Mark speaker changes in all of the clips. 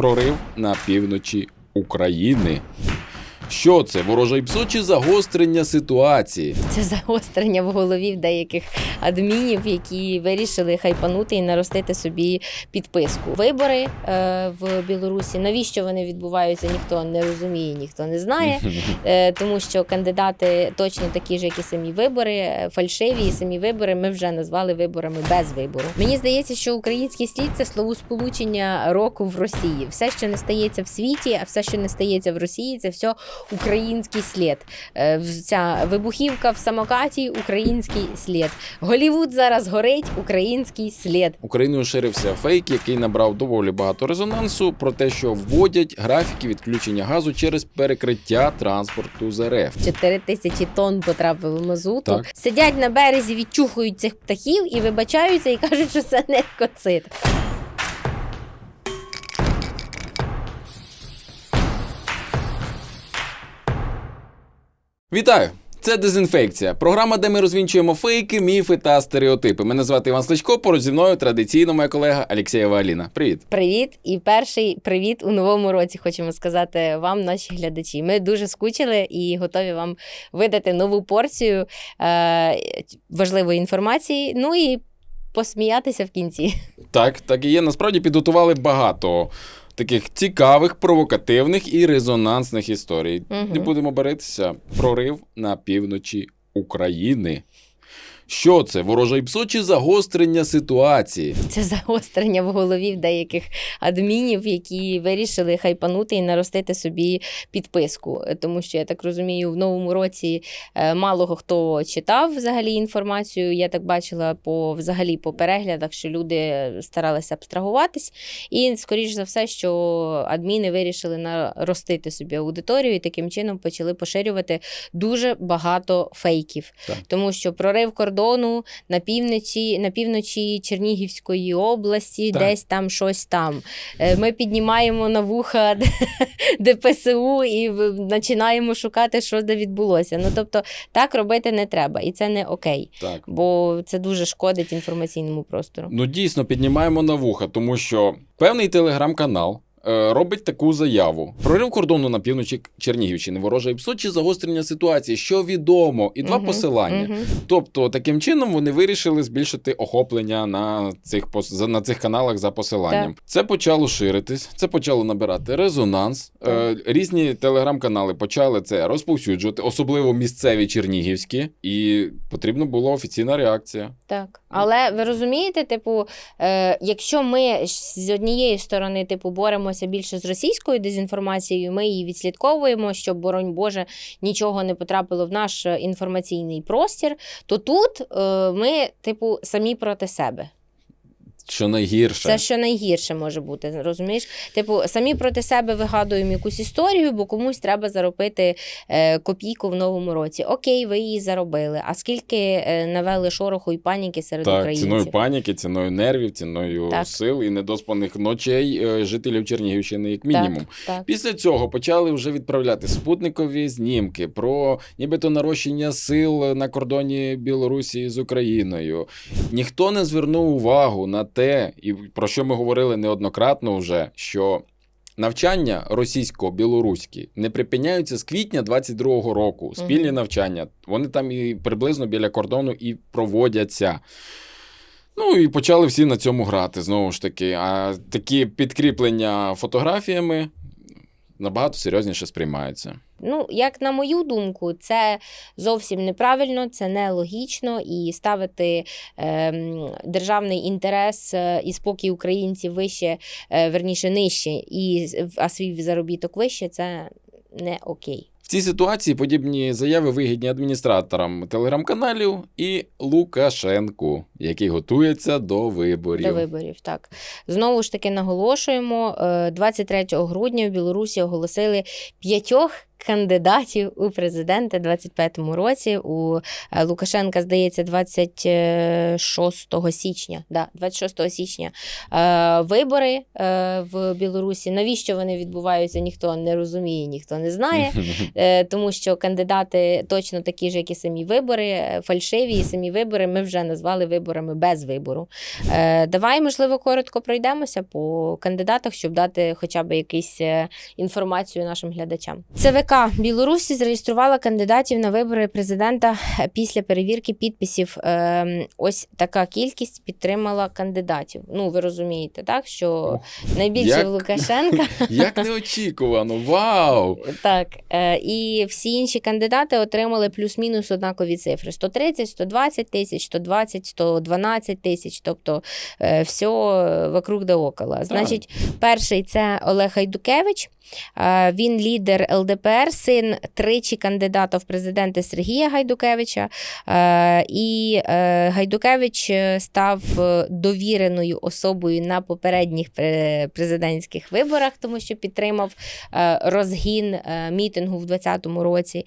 Speaker 1: Прорив на півночі України. Що це? Ворожа ПСО чи загострення ситуації?
Speaker 2: Це загострення в голові в деяких адмінів, які вирішили хайпанути і наростити собі підписку. Вибори е, в Білорусі. Навіщо вони відбуваються? Ніхто не розуміє, ніхто не знає. Е, тому що кандидати точно такі ж, як і самі вибори, е, фальшиві і самі вибори ми вже назвали виборами без вибору. Мені здається, що український слід це словосполучення року в Росії. Все, що не стається в світі, а все, що не стається в Росії, це все український слід. Е, Ця вибухівка в самокаті український слід. Голівуд зараз горить український слід.
Speaker 1: Україною ширився фейк, який набрав доволі багато резонансу про те, що вводять графіки відключення газу через перекриття транспорту з РФ.
Speaker 2: 4 тисячі тонн потрапили мазуту.
Speaker 1: Так.
Speaker 2: Сидять на березі, відчухують цих птахів і вибачаються і кажуть, що це не екоцид.
Speaker 1: Вітаю! Це дезінфекція. Програма, де ми розвінчуємо фейки, міфи та стереотипи. Мене звати Іван Сличко. Поруч зі мною традиційно моя колега Алексєєва Аліна. Привіт.
Speaker 2: Привіт, і перший привіт у новому році. Хочемо сказати вам, наші глядачі. Ми дуже скучили і готові вам видати нову порцію е, важливої інформації. Ну і посміятися в кінці.
Speaker 1: Так, так і є. Насправді підготували багато таких цікавих, провокативних і резонансних історій.
Speaker 2: Угу.
Speaker 1: Не будемо баритися. Прорив на півночі України. Що це? Ворожа ПСО чи загострення ситуації?
Speaker 2: Це загострення в голові в деяких адмінів, які вирішили хайпанути і наростити собі підписку. Тому що я так розумію, в новому році е, мало хто читав взагалі інформацію. Я так бачила по взагалі по переглядах, що люди старалися абстрагуватись. І скоріш за все, що адміни вирішили наростити собі аудиторію і таким чином почали поширювати дуже багато фейків.
Speaker 1: Так.
Speaker 2: Тому що прорив кордону на півночі, на півночі Чернігівської області,
Speaker 1: Так.
Speaker 2: десь там щось там. Е, Ми піднімаємо на вуха ДПСУ і починаємо шукати, що де відбулося. Ну тобто так робити не треба, і це не окей,
Speaker 1: Так.
Speaker 2: бо це дуже шкодить інформаційному простору.
Speaker 1: Ну дійсно піднімаємо на вуха, тому що певний телеграм-канал. Е, Робить таку заяву: прорив кордону на півночі Чернігівщини, ворожа ПСО чи загострення ситуації, що відомо, і два
Speaker 2: Мгм,
Speaker 1: посилання.
Speaker 2: мгм.
Speaker 1: Тобто, таким чином вони вирішили збільшити охоплення на цих на цих каналах за посиланням. Це почало ширитись, це почало набирати резонанс. Е, різні телеграм-канали почали це розповсюджувати, особливо місцеві чернігівські, і потрібна була офіційна реакція.
Speaker 2: Так, але ви розумієте, типу, е, якщо ми з однієї сторони, типу, боремося більше з російською дезінформацією, ми її відслідковуємо, щоб, боронь Боже, нічого не потрапило в наш е, інформаційний простір, то тут е, ми, типу, самі проти себе.
Speaker 1: Що найгірше.
Speaker 2: Це що найгірше може бути, розумієш? Типу, самі проти себе вигадуємо якусь історію, бо комусь треба заробити е, копійку в новому році. Окей, ви її заробили. А скільки е, навели шороху і паніки серед
Speaker 1: Так,
Speaker 2: українців?
Speaker 1: ціною паніки, ціною нервів, ціною
Speaker 2: Так.
Speaker 1: сил і недоспаних ночей е, жителів Чернігівщини, як мінімум.
Speaker 2: Так.
Speaker 1: Після цього почали вже відправляти спутникові знімки про нібито нарощення сил на кордоні Білорусі з Україною. Ніхто не звернув увагу на те, і про що ми говорили неоднократно вже, що. Навчання російсько-білоруські не припиняються з квітня 22-го року. Спільні
Speaker 2: Мгм.
Speaker 1: навчання. Вони там і приблизно біля кордону і проводяться. Ну і почали всі на цьому грати знову ж таки. А такі підкріплення фотографіями набагато серйозніше сприймаються.
Speaker 2: Ну, як на мою думку, це зовсім неправильно, це нелогічно і ставити ем, державний інтерес е, і спокій українців вище, е, верніше нижче, і а свій заробіток вище це не окей.
Speaker 1: В цій ситуації подібні заяви вигідні адміністраторам телеграм-каналів і Лукашенку, який готується до виборів.
Speaker 2: До виборів, так. Знову ж таки наголошуємо, е, 23 грудня в Білорусі оголосили п'ятьох кандидатів у президенти 25-му році. У е, Лукашенка, здається, 26 січня. Да, 26 січня е, вибори е, в Білорусі. Навіщо вони відбуваються, ніхто не розуміє, ніхто не знає. Е, тому що кандидати точно такі ж, як і самі вибори, фальшиві і самі вибори ми вже назвали виборами без вибору. Е, давай, можливо, коротко пройдемося по кандидатах, щоб дати хоча б якусь інформацію нашим глядачам. ЦВК Білорусі зареєструвала кандидатів на вибори президента е, після перевірки підписів. Е, ось така кількість підтримала кандидатів. Ну, ви розумієте, так що найбільше
Speaker 1: Як?
Speaker 2: в Лукашенка.
Speaker 1: Як неочікувано, вау!
Speaker 2: Так, е, і всі інші кандидати отримали плюс-мінус однакові цифри: 130, 120 тисяч, 120, 112 тисяч, тобто е, все вокруг да около. Значить, перший це Олег Гайдукевич. Е, Він лідер ЛДПР, син тричі кандидата в президенти Сергія Гайдукевича. Е, І е, Гайдукевич став довіреною особою на попередніх пре- президентських виборах, тому що підтримав розгін мітингу в 2020 році.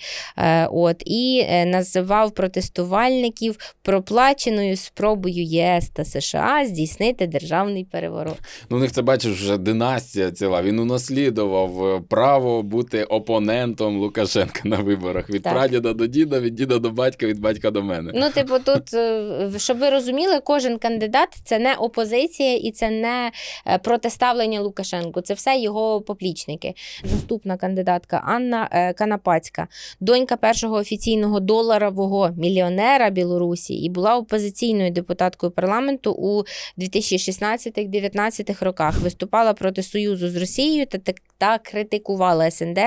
Speaker 2: От, і називав протестувальників проплаченою спробою ЄС та США здійснити державний переворот.
Speaker 1: Ну, у них це бачиш вже династія ціла. Він унаслідував е, право бути опонентом Лукашенка на виборах від
Speaker 2: Так.
Speaker 1: прадіда до діда, від діда до батька, від батька до мене.
Speaker 2: Ну, типу, тут, е, щоб ви розуміли, кожен кандидат це не опозиція і це не е, протиставлення Лукашенку. Це все його поплічники. Наступна кандидатка Анна е, Канапацька, донька першого офіційного доларового мільйонера Білорусі, і була опозиційною депутаткою парламенту у 2016-19 роках. Виступала проти союзу з Росією та, та, критикувала СНД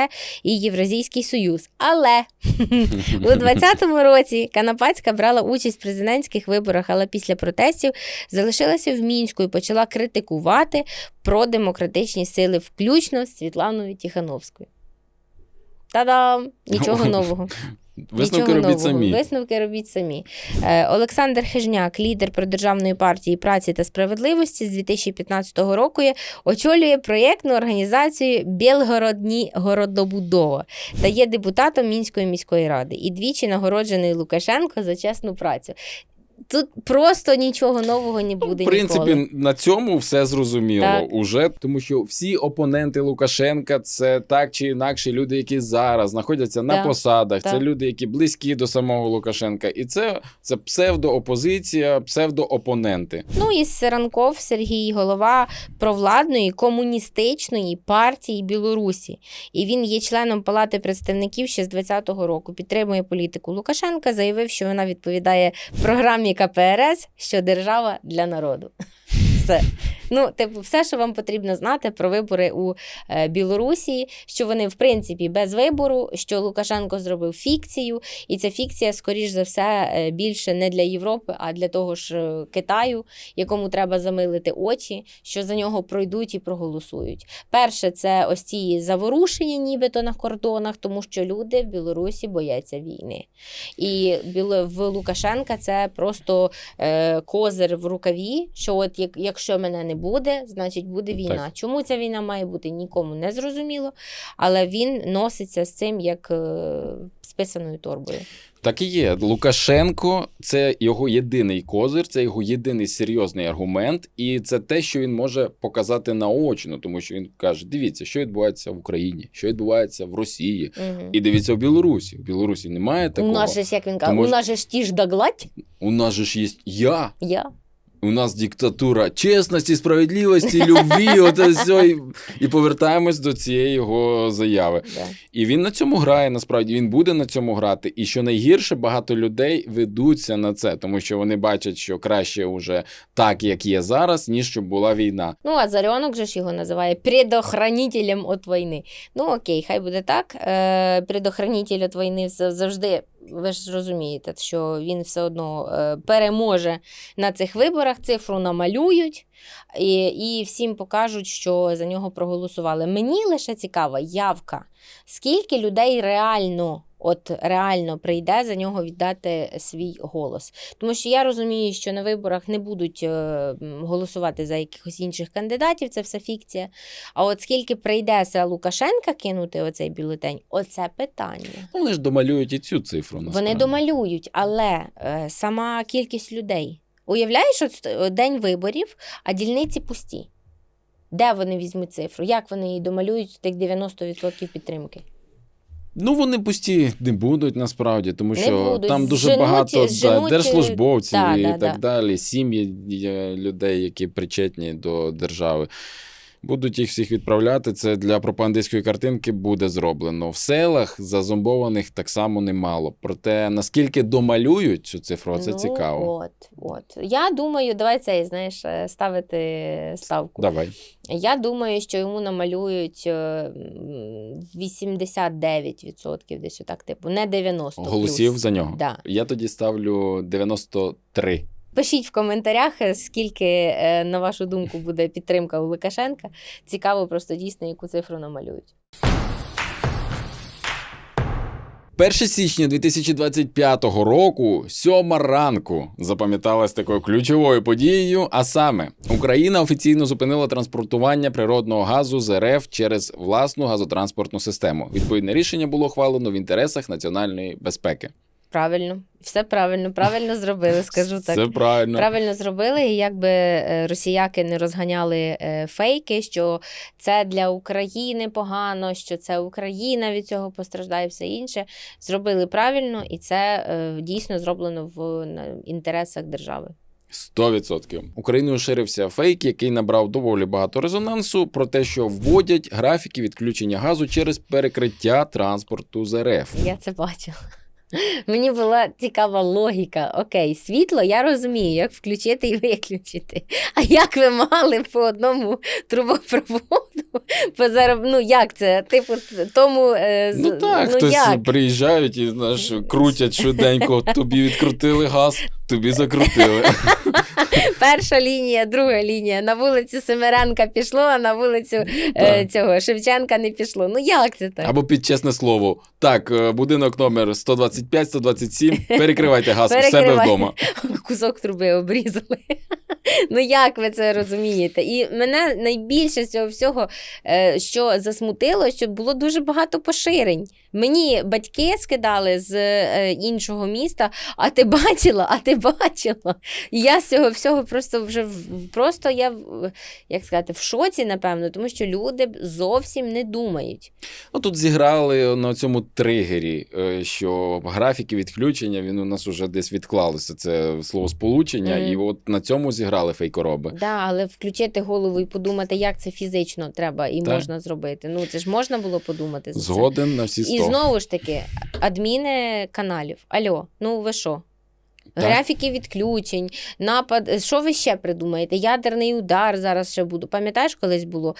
Speaker 2: і Євразійський Союз. Але у 20-му році Канапацька брала участь в президентських виборах, але після протестів залишилася в мінську і почала критикувати продемократичні сили, включно з Світланою Тіхановською. Та-дам! Нічого нового.
Speaker 1: Висновки
Speaker 2: Нічого
Speaker 1: робіть
Speaker 2: нового.
Speaker 1: самі.
Speaker 2: Висновки робіть самі. Е, Олександр Хижняк, лідер продержавної партії праці та справедливості з 2015 року, є- очолює проєктну організацію Білгородні городобудова та є депутатом Мінської міської ради. І двічі нагороджений Лукашенко за чесну працю. Тут просто нічого нового не буде.
Speaker 1: В принципі,
Speaker 2: ніколи.
Speaker 1: на цьому все зрозуміло
Speaker 2: Так.
Speaker 1: уже, тому що всі опоненти Лукашенка це так чи інакше люди, які зараз знаходяться на
Speaker 2: Так,
Speaker 1: посадах. Це люди, які близькі до самого Лукашенка, і це, це псевдоопозиція, псевдоопоненти.
Speaker 2: Ну і Сиранков Сергій, голова провладної комуністичної партії Білорусі. І він є членом Палати представників ще з 20-го року. Підтримує політику Лукашенка, заявив, що вона відповідає програмі КПРС, що держава для народу. Все. Ну, типу, все, що вам потрібно знати про вибори у е, Білорусі, що вони в принципі без вибору, що Лукашенко зробив фікцію, і ця фікція, скоріш за все, е, більше не для Європи, а для того ж е, Китаю, якому треба замилити очі, що за нього пройдуть і проголосують. Перше, це ось ці заворушення, нібито на кордонах, тому що люди в Білорусі бояться війни. І в Лукашенка це просто козир в рукаві, що от як, якщо мене не буде, значить буде війна.
Speaker 1: Так.
Speaker 2: Чому ця війна має бути, нікому не зрозуміло, але він носиться з цим як е, списаною торбою.
Speaker 1: Так і є. Лукашенко це його єдиний козир, це його єдиний серйозний аргумент, і це те, що він може показати наочно, тому що він каже: дивіться, що відбувається в Україні, що відбувається в Росії,
Speaker 2: Угу.
Speaker 1: і дивіться в Білорусі. В Білорусі немає
Speaker 2: У нас же як він каже, у нас же ж ті ж да гладь.
Speaker 1: У нас же ж є я.
Speaker 2: Я.
Speaker 1: У нас диктатура чесності, справедливості, любві. Оце все. І, і повертаємось до цієї його заяви.
Speaker 2: Да.
Speaker 1: І він на цьому грає. Насправді він буде на цьому грати. І що найгірше, багато людей ведуться на це, тому що вони бачать, що краще уже так, як є зараз, ніж щоб була війна.
Speaker 2: Ну, а Заріонок же ж його називає предохранителем від війни. Ну, окей, хай буде так. Е, предохранитель від війни завжди. Ви ж розумієте, що він все одно е, переможе на цих виборах, цифру намалюють і, і всім покажуть, що за нього проголосували. Мені лише цікава явка, скільки людей реально От реально прийде за нього віддати свій голос. Тому що я розумію, що на виборах не будуть е, голосувати за якихось інших кандидатів, це все фікція. А от скільки прийде за Лукашенка кинути оцей бюлетень, оце питання.
Speaker 1: Ну, Вони ж домалюють і цю цифру.
Speaker 2: Вони домалюють, але е, сама кількість людей. Уявляєш, от день виборів, а дільниці пусті. Де вони візьмуть цифру? Як вони її домалюють тих 90% підтримки?
Speaker 1: Ну, вони пусті не будуть насправді, тому
Speaker 2: Не
Speaker 1: що
Speaker 2: будуть.
Speaker 1: там дуже
Speaker 2: Зженуть-
Speaker 1: багато да, держслужбовців
Speaker 2: да,
Speaker 1: і
Speaker 2: да,
Speaker 1: так
Speaker 2: да.
Speaker 1: далі, сім'ї е, людей, які причетні до держави. Будуть їх всіх відправляти. Це для пропагандистської картинки буде зроблено. В селах зазомбованих так само немало. Проте наскільки домалюють цю цифру, це
Speaker 2: ну,
Speaker 1: цікаво.
Speaker 2: От, от. Я думаю, давай цей, знаєш, е, ставити ставку.
Speaker 1: Давай.
Speaker 2: Я думаю, що йому намалюють е, м, 89% десь отак, типу, не 90%.
Speaker 1: Голосів
Speaker 2: плюс.
Speaker 1: за нього.
Speaker 2: Да.
Speaker 1: Я тоді ставлю 93.
Speaker 2: Пишіть в коментарях, е, скільки, е, на вашу думку, буде підтримка у Лукашенка. Цікаво просто дійсно, яку цифру намалюють.
Speaker 1: 1 січня 2025 року, сьома ранку, запам'яталась такою ключовою подією. А саме, Україна офіційно зупинила транспортування природного газу з РФ через власну газотранспортну систему. Відповідне рішення було ухвалено в інтересах національної безпеки.
Speaker 2: Правильно, все правильно, правильно зробили, скажу так.
Speaker 1: Це правильно.
Speaker 2: Правильно зробили, і якби е, росіяки не розганяли е, фейки, що це для України погано, що це Україна від цього постраждає, все інше. Зробили правильно, і це е, дійсно зроблено в інтересах держави.
Speaker 1: 100%. Україною ширився фейк, який набрав доволі багато резонансу про те, що вводять графіки відключення газу через перекриття транспорту з РФ.
Speaker 2: Я це бачила. Мені була цікава логіка. Окей, світло, я розумію, як включити і виключити. А як ви мали по одному трубопроводу позароб... Ну як це? Типу, тому е, з-
Speaker 1: Ну так, хтось
Speaker 2: як?
Speaker 1: приїжджають і знаєш, крутять швиденько, тобі відкрутили газ, тобі закрутили.
Speaker 2: Перша лінія, друга лінія. На вулицю Семеренка пішло, а на вулицю е, цього Шевченка не пішло. Ну як це так?
Speaker 1: Або під чесне слово. Так, е, будинок номер 125, 127, перекривайте газ у себе
Speaker 2: Перекривай.
Speaker 1: вдома.
Speaker 2: Кусок труби обрізали. Ну як ви це розумієте? І мене найбільше з цього всього, е, що засмутило, що було дуже багато поширень. Мені батьки скидали з е, іншого міста, а ти бачила, а ти бачила. Я з цього всього просто вже просто я як сказати, в шоці, напевно, тому що люди зовсім не думають.
Speaker 1: Ну тут зіграли на цьому тригері, е, що графіки відключення він у нас уже десь відклалося. Це слово сполучення,
Speaker 2: Мгм.
Speaker 1: і от на цьому зіграли фейкороби.
Speaker 2: Да, але включити голову і подумати, як це фізично треба і
Speaker 1: Так.
Speaker 2: можна зробити. Ну це ж можна було подумати за це.
Speaker 1: Згоден на всі
Speaker 2: І знову ж таки, адміни каналів. Альо, ну ви що? Графіки відключень, напад. Що ви ще придумаєте? Ядерний удар зараз ще буду. Пам'ятаєш, колись було?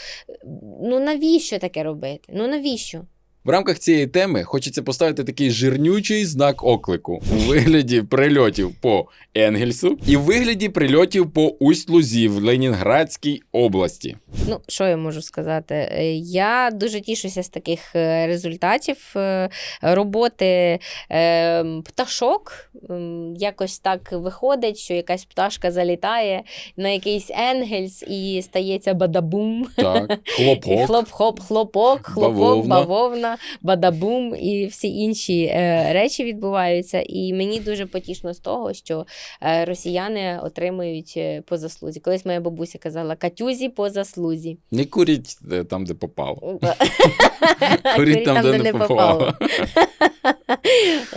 Speaker 2: Ну навіщо таке робити? Ну навіщо?
Speaker 1: В рамках цієї теми хочеться поставити такий жирнючий знак оклику у вигляді прильотів по Енгельсу і в вигляді прильотів по Усть-Лузі в Ленінградській області.
Speaker 2: Ну, що я можу сказати? Е, Я дуже тішуся з таких е, результатів е, роботи пташок. Якось так виходить, що якась пташка залітає на якийсь енгельс і стається бадабум.
Speaker 1: Так, хлопок.
Speaker 2: хлоп-хоп, хлопок, хлопок,
Speaker 1: Бавовна.
Speaker 2: бавовна, бадабум і всі інші е, речі відбуваються. І мені дуже потішно з того, що е, росіяни отримують е, по заслузі. Колись моя бабуся казала Катюзі по заслузі.
Speaker 1: Не куріть там, де попало.
Speaker 2: Куріть
Speaker 1: там, де не попало.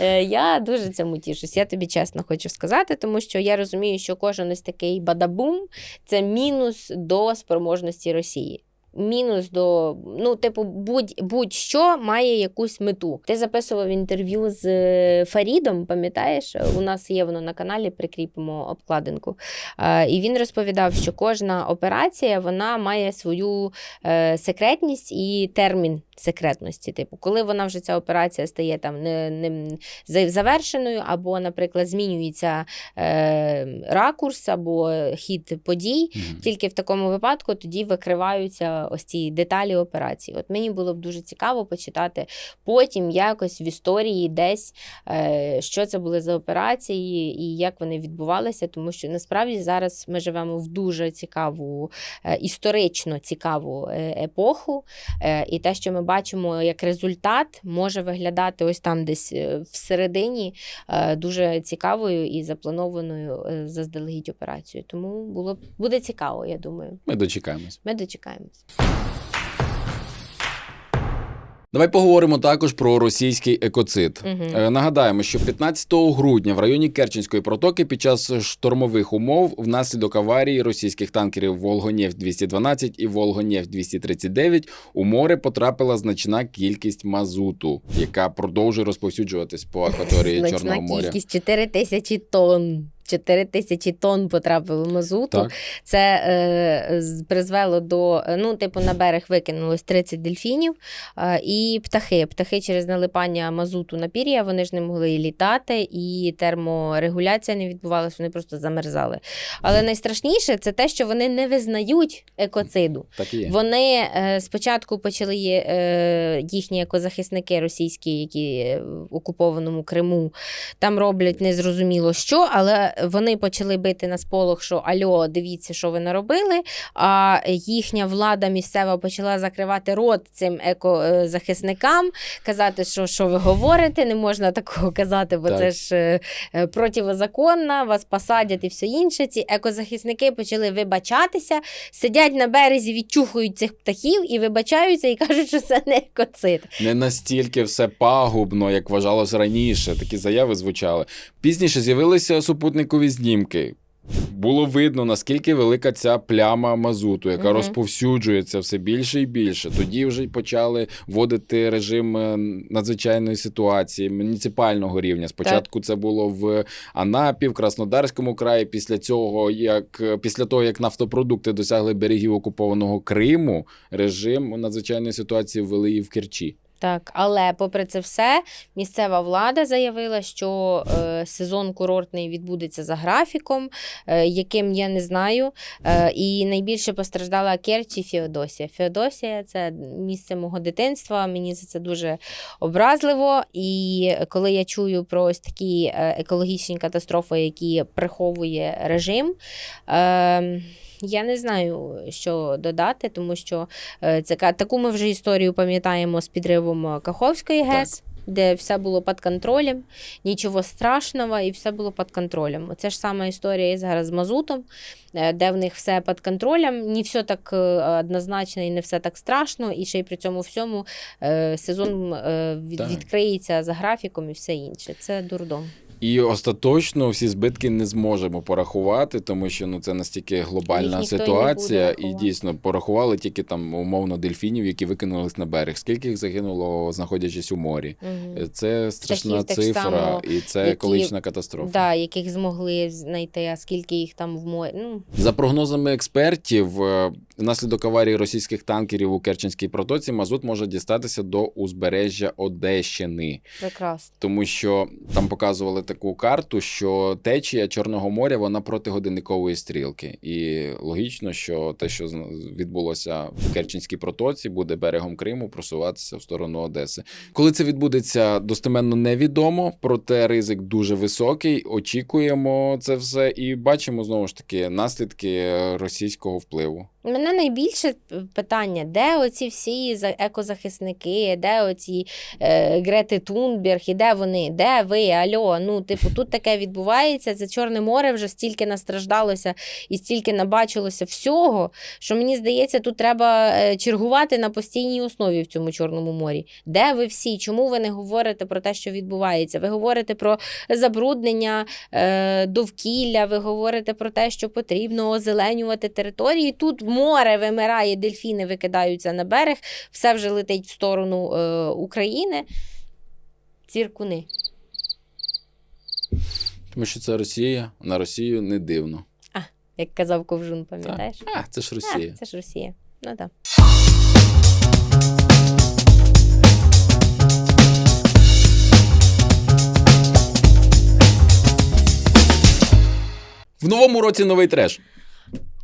Speaker 2: Я дуже цьому тішусь. Я тобі чесно хочу сказати, тому що я розумію, що кожен ось такий бадабум це мінус до спроможності Росії. Мінус до, ну, типу, будь, будь-що має якусь мету. Ти записував інтерв'ю з е, Фарідом, пам'ятаєш? У нас є воно на каналі, прикріпимо обкладинку. І він розповідав, що кожна операція вона має свою е, секретність і термін секретності. Типу, коли вона вже ця операція стає там не, не завершеною, або, наприклад, змінюється е, ракурс або хід подій.
Speaker 1: Мгм.
Speaker 2: Тільки в такому випадку тоді викриваються ось ці деталі операції. От мені було б дуже цікаво почитати потім якось в історії десь, е, що це були за операції і як вони відбувалися, тому що насправді зараз ми живемо в дуже цікаву, е, історично цікаву е, епоху. Е, І те, що ми бачимо як результат, може виглядати ось там десь е, всередині е, дуже цікавою і запланованою е, заздалегідь операцією. Тому було б- буде цікаво, я думаю.
Speaker 1: Ми дочекаємось.
Speaker 2: Ми дочекаємось.
Speaker 1: Давай поговоримо також про російський екоцид. Е, Нагадаємо, що 15 грудня в районі Керченської протоки під час штормових умов внаслідок аварії російських танкерів Волгонєфть 212 і Волгонєфть 239 у море потрапила значна кількість мазуту, яка продовжує розповсюджуватись по акваторії Чорного
Speaker 2: Значна
Speaker 1: моря.
Speaker 2: кількість 4 тисячі тонн. 4 тисячі тонн потрапило мазуту.
Speaker 1: Так.
Speaker 2: Це е, призвело до е, ну, типу, на берег викинулось 30 дельфінів е, і птахи. Птахи через налипання мазуту на пір'я вони ж не могли літати, і терморегуляція не відбувалася, вони просто замерзали. Але найстрашніше це те, що вони не визнають екоциду.
Speaker 1: Так і є.
Speaker 2: Вони е, спочатку почали е, їхні екозахисники російські, які е, в окупованому Криму там роблять незрозуміло що, але вони почали бити на сполох, що альо, дивіться, що ви наробили. А їхня влада місцева почала закривати рот цим екозахисникам, казати, що, що ви говорите, не можна такого казати, бо
Speaker 1: Так.
Speaker 2: це ж е, е, противозаконно, вас посадять і все інше. Ці екозахисники почали вибачатися, сидять на березі, відчухують цих птахів і вибачаються, і кажуть, що це не екоцид.
Speaker 1: Не настільки все пагубно, як вважалось раніше. Такі заяви звучали. Пізніше з'явилися супутникові знімки. Було видно, наскільки велика ця пляма мазуту, яка
Speaker 2: Мгм.
Speaker 1: розповсюджується все більше і більше. Тоді вже й почали вводити режим е, надзвичайної ситуації муніципального рівня. Спочатку це було в Анапі, в Краснодарському краї. Після цього, як після того, як нафтопродукти досягли берегів окупованого Криму, режим надзвичайної ситуації ввели і в Керчі.
Speaker 2: Так, але попри це все, місцева влада заявила, що е, сезон курортний відбудеться за графіком, е, яким я не знаю. Е, і найбільше постраждала Керчь і Феодосія. Феодосія це місце мого дитинства. Мені за це дуже образливо. І коли я чую про ось такі е, екологічні катастрофи, які приховує режим. Е, я не знаю, що додати, тому що Е, Це таку ми вже історію пам'ятаємо з підривом е, Каховської ГЕС. Де все було під контролем, нічого страшного, і все було під контролем. Це ж сама історія і зараз з Мазутом, е, де в них все під контролем, не все так однозначно і не все так страшно, і ще й при цьому всьому сезон від- відкриється за графіком і все інше. Це дурдом.
Speaker 1: І остаточно всі збитки не зможемо порахувати, тому що ну це настільки глобальна ситуація, і дійсно порахували тільки там умовно дельфінів, які викинулись на берег. Скільки їх загинуло, знаходячись у морі?
Speaker 2: Мгм.
Speaker 1: Це страшна
Speaker 2: Птахів
Speaker 1: цифра,
Speaker 2: само,
Speaker 1: і це
Speaker 2: які-
Speaker 1: екологічна катастрофа.
Speaker 2: Да, яких змогли знайти, а скільки їх там в морі. Ну,
Speaker 1: За прогнозами експертів, е, внаслідок аварії російських танкерів у Керченській протоці мазут може дістатися до узбережжя Одещини.
Speaker 2: прекрасно.
Speaker 1: тому що там показували таку карту, що течія Чорного моря вона проти годинникової стрілки, і логічно, що те, що відбулося в Керченській протоці, буде берегом Криму просуватися в сторону Одеси. Коли це відбудеться, достеменно невідомо, проте ризик дуже високий. Очікуємо це все і бачимо знову ж таки наслідки російського впливу.
Speaker 2: Мене найбільше питання, де оці всі за- екозахисники, де оці е, Грети Тунберг, і де вони, де ви, альо? Ну, типу, тут таке відбувається. Це Чорне море вже стільки настраждалося і стільки набачилося всього, що мені здається, тут треба е, чергувати на постійній основі в цьому Чорному морі. Де ви всі? Чому ви не говорите про те, що відбувається? Ви говорите про забруднення е, довкілля, ви говорите про те, що потрібно озеленювати території. Тут море вимирає, дельфіни викидаються на берег, все вже летить в сторону е, України. Ціркуни.
Speaker 1: Тому що це Росія, на Росію не дивно.
Speaker 2: А, як казав Ковжун, пам'ятаєш? Так.
Speaker 1: А, це ж Росія.
Speaker 2: А, Це ж Росія. Ну так.
Speaker 1: В новому році новий треш.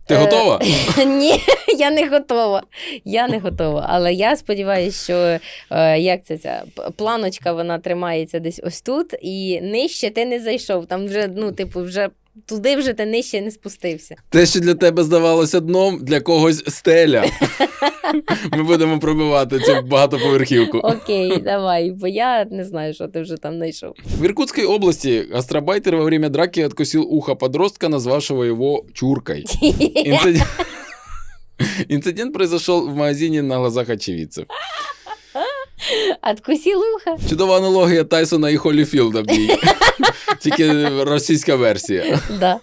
Speaker 1: Ти
Speaker 2: Е,
Speaker 1: готова?
Speaker 2: Ні, я не готова. Я не готова. Але я сподіваюся, що е, як це ця планочка вона тримається десь ось тут, і нижче ти не зайшов. Там вже, ну, типу, вже туди вже ти нижче не спустився.
Speaker 1: Те, що для тебе здавалося дном, для когось стеля. Ми будемо пробивати цю багатоповерхівку.
Speaker 2: Окей, давай, бо я не знаю, що ти вже там знайшов.
Speaker 1: В Иркутской области гастробайтер во время драки откусил ухо подростка, назвавшего его чуркой. Инцидент, Инцидент произошел в магазине на глазах очевидцев.
Speaker 2: Откусил ухо.
Speaker 1: Чудова аналогія Тайсона і Холіфілда в ній. Тільки російська версія.
Speaker 2: Да.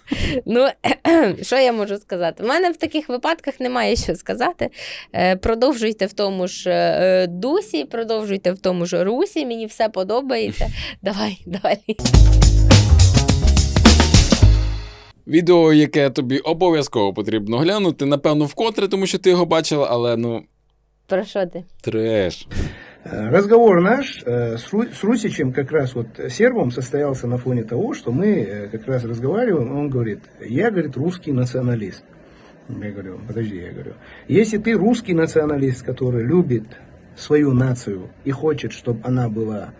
Speaker 2: Ну, що я можу сказати? У мене в таких випадках немає що сказати. Е, Продовжуйте в тому ж е, дусі, продовжуйте в тому ж русі. Мені все подобається. Давай, давай.
Speaker 1: Відео, яке тобі обов'язково потрібно глянути, напевно, вкотре, тому що ти його бачила, але ну,
Speaker 2: Про що ти?
Speaker 1: треш.
Speaker 3: Э, Разговор наш э, с Ру- с Русичем, как раз вот сербом, состоялся на фоне того, что мы э, как раз разговариваем, он говорит, я, говорит, русский националист. Я говорю, подожди, я говорю, если ты русский националист, который любит свою нацию и хочет, чтобы она была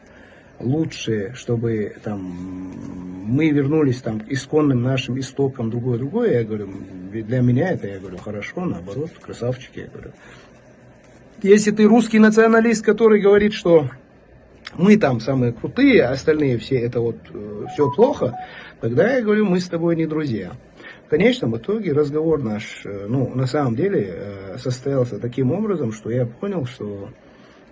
Speaker 3: лучше, чтобы там мы вернулись там к исконным нашим истокам, другое-другое, я говорю, для меня это, я говорю, хорошо, наоборот, красавчики, я говорю. Если ты русский националист, который говорит, что мы там самые крутые, а остальные все это вот все плохо, тогда я говорю, мы с тобой не друзья. В конечном итоге разговор наш, э, ну, на самом деле, э, состоялся таким образом, что я понял, что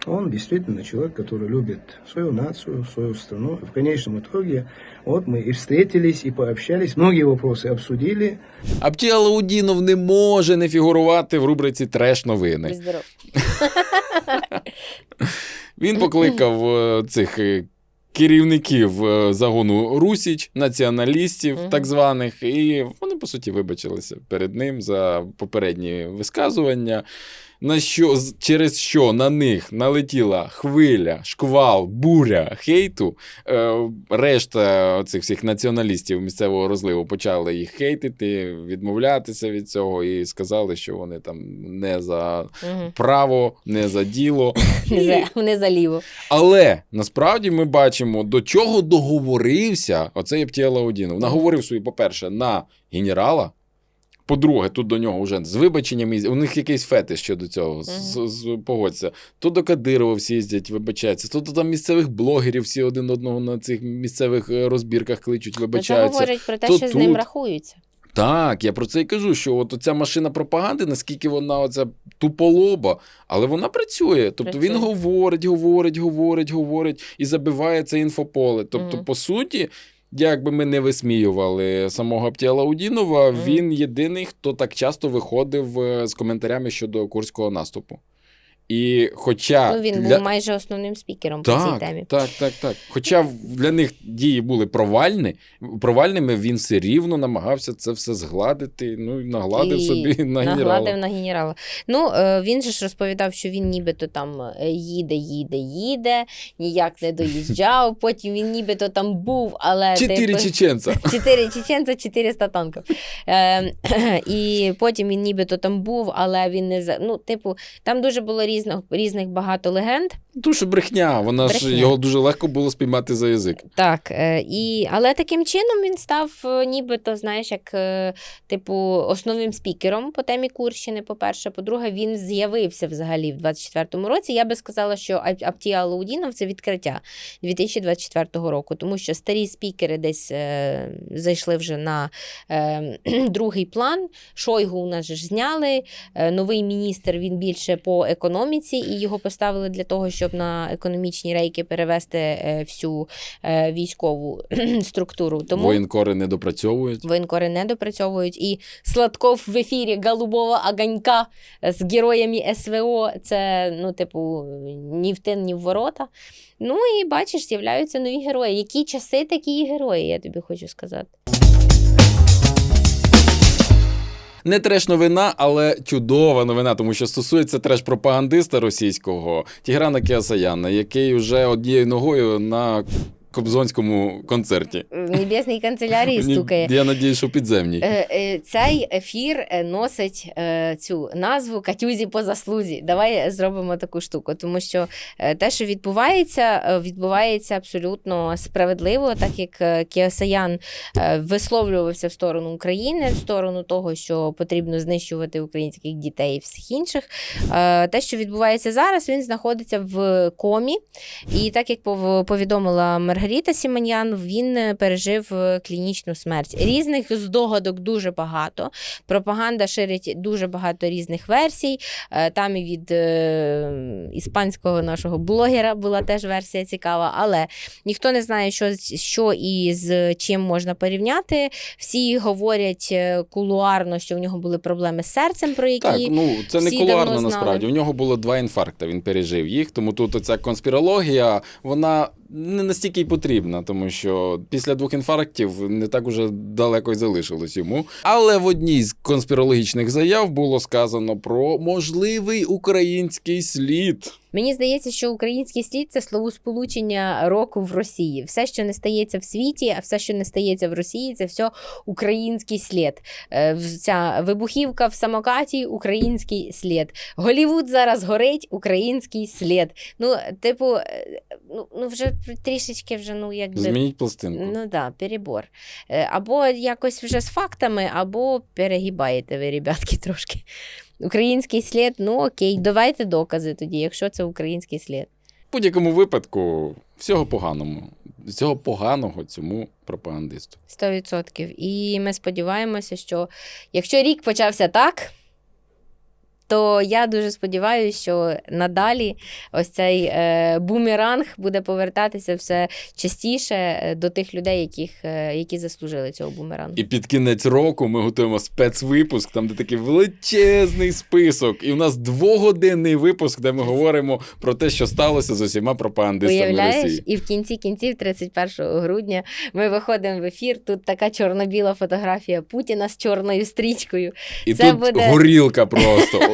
Speaker 3: он действительно человек, который любит свою нацию, свою страну. И в конечном итоге вот мы и встретились, и пообщались, многие вопросы обсудили.
Speaker 1: Абті Алаудінов не може не фігурувати в рубриці Треш новини.
Speaker 2: Будь здоров.
Speaker 1: Він покликав е, цих е, керівників е, загону Русіч, націоналістів,
Speaker 2: Мгм.
Speaker 1: так званих, і вони, по суті, вибачилися перед ним за попередні висказування. На що, через що на них налетіла хвиля, шквал, буря хейту. Е, решта цих всіх націоналістів місцевого розливу почали їх хейтити, відмовлятися від цього і сказали, що вони там не за право, не за діло.
Speaker 2: Не за- Не заліво.
Speaker 1: Але насправді ми бачимо, до чого договорився оцей Аптія Лаудінов. Наговорив свої, по-перше, на генерала. По-друге, тут до нього вже з вибаченням, у них якийсь фетиш щодо цього. З, з, погодься. То до Кадирова всі їздять, вибачаються, то до там місцевих блогерів всі один одного на цих місцевих е, розбірках кличуть,
Speaker 2: Ну, Це
Speaker 1: вибачаються.
Speaker 2: говорить про те,
Speaker 1: То
Speaker 2: що з ним
Speaker 1: тут.
Speaker 2: рахуються.
Speaker 1: Так, я про це і кажу, що от оця машина пропаганди, наскільки вона оця туполоба, але вона працює. Тобто він говорить, говорить, говорить, говорить і забиває це інфополе. Тобто,
Speaker 2: Мгм.
Speaker 1: по суті, як би ми не висміювали самого Аптіала Удінова,
Speaker 2: mm.
Speaker 1: він єдиний, хто так часто виходив е, з коментарями щодо курського наступу. І хоча
Speaker 2: Ну, він
Speaker 1: для...
Speaker 2: був майже основним спікером по цій темі.
Speaker 1: так, так, так. Хоча для них дії були провальні, провальними, він все рівно намагався це все згладити. Ну і нагладив
Speaker 2: І
Speaker 1: собі на
Speaker 2: Нагладив на генерала. Ну, е, він же ж розповідав, що він нібито там е, їде, їде, їде, ніяк не доїжджав. Потім він нібито там був, але
Speaker 1: Чотири
Speaker 2: типу,
Speaker 1: чеченця.
Speaker 2: Чотири чеченця, 400 танків. Е, і потім він нібито там був, але він не. Ну, типу, там дуже було різних, різних багато легенд.
Speaker 1: Що брехня, вона ж його дуже легко було спіймати за язик.
Speaker 2: Так, е, і, але таким чином він став е, нібито, знаєш, як е, типу основним спікером по темі Курщини. По-перше, по-друге, він з'явився взагалі в 24-му році. Я би сказала, що Ап- Аптія Алаудінов це відкриття 2024 року, тому що старі спікери десь зайшли вже на другий план. Шойгу у нас ж зняли. Новий міністр він більше по економіці, і його поставили для того, щоб на економічні рейки перевести е, всю е, військову структуру. Тому
Speaker 1: Воєнкори не допрацьовують.
Speaker 2: воєнкори не допрацьовують. І Сладков в ефірі Голубого огонька з героями СВО. Це, ну, типу, ні в тин, ні в ворота. Ну і бачиш, з'являються нові герої. Які часи, такі і герої, я тобі хочу сказати.
Speaker 1: Не треш новина, але чудова новина, тому що стосується треш-пропагандиста російського Тіграна Кіасаяна, який вже однією ногою на Кобзонському концерті.
Speaker 2: В небесній канцелярії стукає.
Speaker 1: Я надію, що підземній.
Speaker 2: Е, е, Цей ефір е, носить цю назву Катюзі по заслузі. Давай зробимо таку штуку, тому що те, що відбувається, відбувається абсолютно справедливо, так як Кіосаян висловлювався в сторону України, в сторону того, що потрібно знищувати українських дітей і всіх інших. Те, що відбувається зараз, він знаходиться в комі. І так як пов- повідомила Маргарита Сіманян, він е, пережив е, клінічну смерть. Різних здогадок дуже багато. Пропаганда ширить дуже багато різних версій. Е, Там і від іспанського нашого блогера була теж версія цікава, але ніхто не знає, що, що і з чим можна порівняти. Всі говорять кулуарно, що в нього були проблеми з серцем, про які
Speaker 1: Так, ну це не
Speaker 2: всі
Speaker 1: кулуарно насправді. У нього було два інфаркти, він пережив їх, тому тут оця конспірологія, вона не настільки й потрібна, тому що після двох інфарктів не так уже далеко й залишилось йому. Але в одній з конспірологічних заяв було сказано про можливий український слід.
Speaker 2: Мені здається, що український слід це словосполучення року в Росії. Все, що не стається в світі, а все, що не стається в Росії, це все український слід. Е, Ця вибухівка в самокаті український слід. Голівуд зараз горить український слід. Ну, типу, е, ну, ну вже трішечки вже, ну якби.
Speaker 1: Змініть пластинку.
Speaker 2: Ну да, перебор. Е, Або якось вже з фактами, або перегибаєте ви, ребятки, трошки. Український слід, ну окей, давайте докази тоді, якщо це український слід.
Speaker 1: В будь-якому випадку, всього поганому. Всього поганого цьому пропагандисту.
Speaker 2: 100%. І ми сподіваємося, що якщо рік почався так, то я дуже сподіваюся, що надалі ось цей е, бумеранг буде повертатися все частіше е, до тих людей, яких, е, які заслужили цього бумерангу.
Speaker 1: І під кінець року ми готуємо спецвипуск, там де такий величезний список. І у нас двогодинний випуск, де ми говоримо про те, що сталося з усіма пропагандистами
Speaker 2: Уявляєш,
Speaker 1: Росії.
Speaker 2: і в кінці кінців, 31 грудня, ми виходимо в ефір. Тут така чорно-біла фотографія Путіна з чорною стрічкою.
Speaker 1: І
Speaker 2: це
Speaker 1: тут
Speaker 2: буде-
Speaker 1: горілка просто.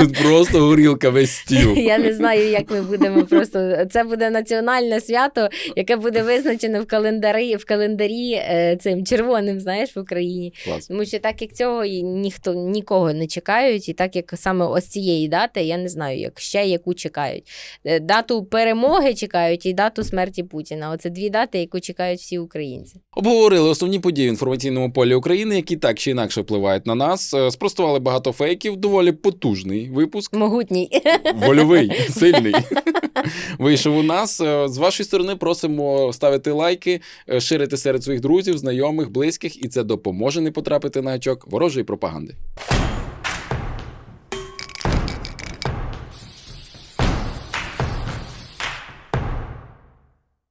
Speaker 1: Тут просто горілка весь стіл.
Speaker 2: Я не знаю, як ми будемо просто. Це буде національне свято, яке буде визначено в календарі в календарі е, цим червоним, знаєш, в Україні.
Speaker 1: Клас.
Speaker 2: Тому що так як цього ніхто нікого не чекають, і так як саме ось цієї дати, я не знаю, як ще яку чекають. Е, Дату перемоги чекають і дату смерті Путіна. Оце дві дати, яку чекають всі українці.
Speaker 1: Обговорили основні події в інформаційному полі України, які так чи інакше впливають на нас. Е, Спростували багато фейків. Доволі потужний випуск.
Speaker 2: Могутній.
Speaker 1: Вольовий, сильний. Вийшов у нас. Е, З вашої сторони просимо ставити лайки, е, ширити серед своїх друзів, знайомих, близьких, і це допоможе не потрапити на гачок ворожої пропаганди.